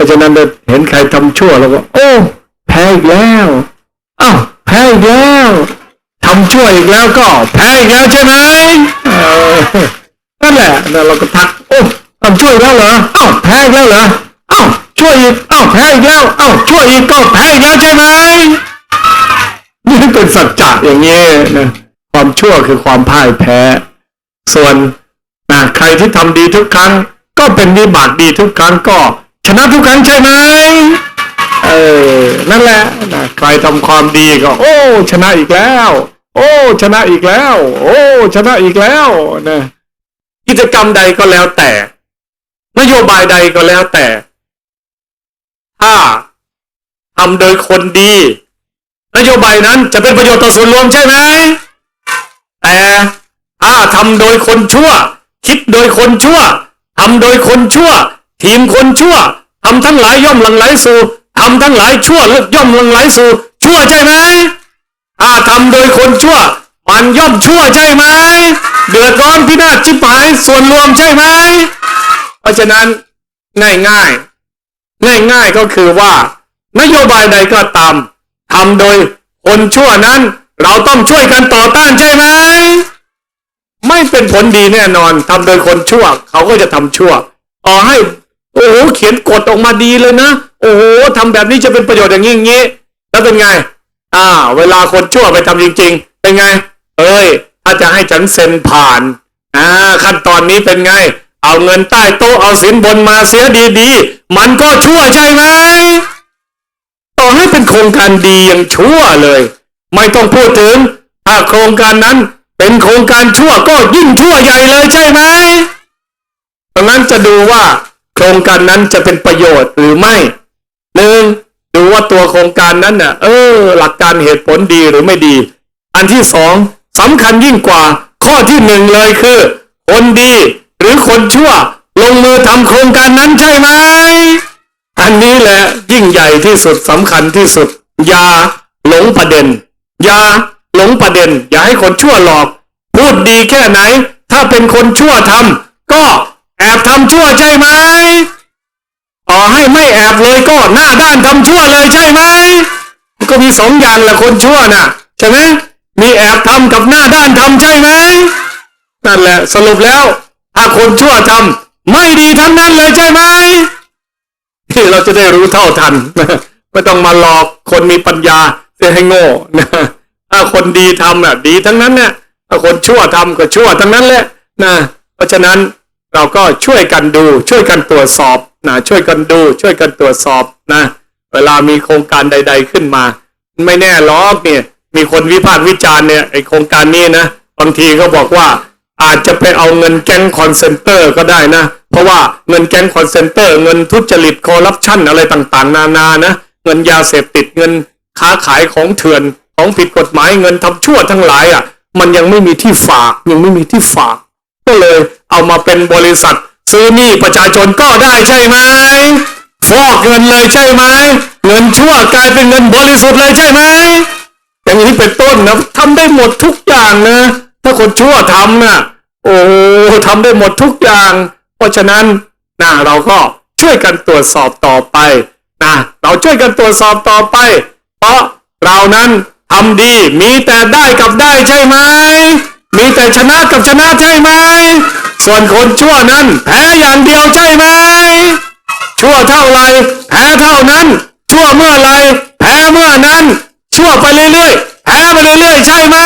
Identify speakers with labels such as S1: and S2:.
S1: ราะฉะนั้นเราเห็นใครทำชั่วเราก็ โอ้ แพ้อีกแล้วอ้าวแพ้อีกแล้วทำชั่วอีกแล้วก็ แพ้อีกแล้วใช่ไหมนั่นแหละแล้วเราก็ทัก โอ้ทำชั่วอีกแล้วเหรออ้าวแพ้อีกแล้วเหรออ้าวช่วยอีกอ้าวแพ้อีกแล้วอ้าวช่วยอีกก็แพ้อีกแล้วใช่ไหมนี่เป็นสัจจะอย่างนี้นะความชั่วคือความพ่ายแพ้ ส่วนนะใครที่ทำดีทุกครั้ง ก็เป็นวิบากดีทุกครั้งก็ ชนะทุกครั้งใช่ไหมเออ นั่นแหละนะใครทำความดีก็ โอ้ ชนะอีกแล้ว โอ้ ชนะอีกแล้ว โอ้ ชนะอีกแล้วนะกิจกรรมใดก็แล้วแต่ นโยบายใดก็แล้วแต่ ถ้าทำโดยคนดี นโยบายนั้นจะเป็นประโยชน์ต่อส่วนรวมใช่ไหมแต่ถ้าทำโดยคนชั่ว คิดโดยคนชั่วทำโดยคนชั่ว ทีมคนชั่วทำทั้งหลายย่อมหลังไหลสู่ทำทั้งหลายชั่วและย่อมหลังไหลสู่ชั่วใช่ไหมถ้าทำโดยคนชั่ว มันย่อมชั่วใช่ไหมเดือดร้อนพินาศชิบหายส่วนรวมใช่ไหมเพราะฉะนั้นง่ายง่ายง่ายง่ายก็คือว่า นโยบายใดก็ตามทำโดยคนชั่วนั้น เราต้องช่วยกันต่อต้านใช่ไหมไม่เป็นผลดีแน่นอนทำโดยคนชั่ว เขาก็จะทำชั่วต่อให้ โอ้โหเขียนกฎออกมาดีเลยนะ โอ้โหทำแบบนี้จะเป็นประโยชน์อย่างนี้อย่างนี้ แล้วเป็นไง อ่า เวลาคนชั่วไปทำจริง ๆ เป็นไง เอ้ย ถ้าจะให้ฉันเซ็นผ่าน อ่า ขั้นตอนนี้เป็นไง เอาเงินใต้โต๊ะเอาสินบนมาเสียดีๆ มันก็ชั่วใช่ไหม ต่อให้เป็นโครงการดียังชั่วเลย ไม่ต้องพูดถึง ถ้าโครงการนั้นเป็นโครงการชั่วก็ยิ่งชั่วใหญ่เลยใช่ไหมดังนั้นจะดูว่า ครงการนั้นจะเป็นประโยชน์หรือไม่หนึ่งดูว่าตัวโครงการนั้นน่ะ เออ หลักการเหตุผลดีหรือไม่ดี อันที่สองสำคัญยิ่งกว่า ข้อที่หนึ่งเลยคือ คนดีหรือคนชั่ว ลงมือทำโครงการนั้นใช่ไหมอันนี้แหละยิ่งใหญ่ที่สุดสำคัญที่สุด อย่าหลงประเด็น อย่าหลงประเด็น อย่าให้คนชั่วหลอก พูดดีแค่ไหน ถ้าเป็นคนชั่วทำก็ แอบทำชั่วใช่ไหมต่อให้ไม่แอบเลยก็หน้าด้านทำชั่วเลยใช่ไหมก็มีสองอย่างแหละคนชั่วน่ะใช่ไหมมีแอบทำกับหน้าด้านทำใช่ไหมนั่นแหละสรุปแล้วถ้าคนชั่วทำไม่ดีทั้งนั้นเลยใช่ไหมที่เราจะได้รู้เท่าทันไม่ต้องมาหลอกคนมีปัญญาเสียให้โง่นะถ้าคนดีทำน่ะดีทั้งนั้นเนี่ยถ้าคนชั่วทำก็ชั่วทั้งนั้นแหละนะเพราะฉะนั้น เราก็ช่วยกันดูช่วยกันตรวจสอบนะช่วยกันดูช่วยกันตรวจสอบนะเวลามีโครงการใด ๆขึ้นมา ไม่แน่หรอเนี่ยมีคนวิพากษ์วิจารณ์เนี่ยไอโครงการนี้นะบางทีก็บอกว่าอาจจะไปเอาเงินแก๊งคอนเซนเตอร์ก็ได้นะ เพราะว่าเงินแก๊งคอนเซนเตอร์ เงินทุจริตคอร์รัปชันอะไรต่างๆ นานานะเงินยาเสพติดเงินค้าขายของเถื่อนของผิดกฎหมายเงินทำชั่วทั้งหลายอะมันยังไม่มีที่ฝากยังไม่มีที่ฝาก ก็เลย เอามาเป็นบริษัท ซื้อหนี้ประชาชนก็ได้ใช่ไหมฟอกเงินเลยใช่ไหมเงินชั่วกลายเป็นเงินบริสุทธิ์เลยใช่ไหมอย่างนี้เป็นต้นนะทำได้หมดทุกอย่างนะ ถ้าคนชั่วทำนะโอ้ทำได้หมดทุกอย่าง เพราะฉะนั้นนะเราก็ช่วยกันตรวจสอบต่อไปนะเราช่วยกันตรวจสอบต่อไป เพราะเรานั้นทำดีมีแต่ได้กับได้ใช่ไหมมีแต่ชนะกับชนะใช่ไหม ส่วนคนชั่วนั้นแพ้อย่างเดียวใช่ไหม ชั่วเท่าไรแพ้เท่านั้น ชั่วเมื่อไรแพ้เมื่อนั้น ชั่วไปเรื่อยๆแพ้ไปเรื่อยๆใช่ไหม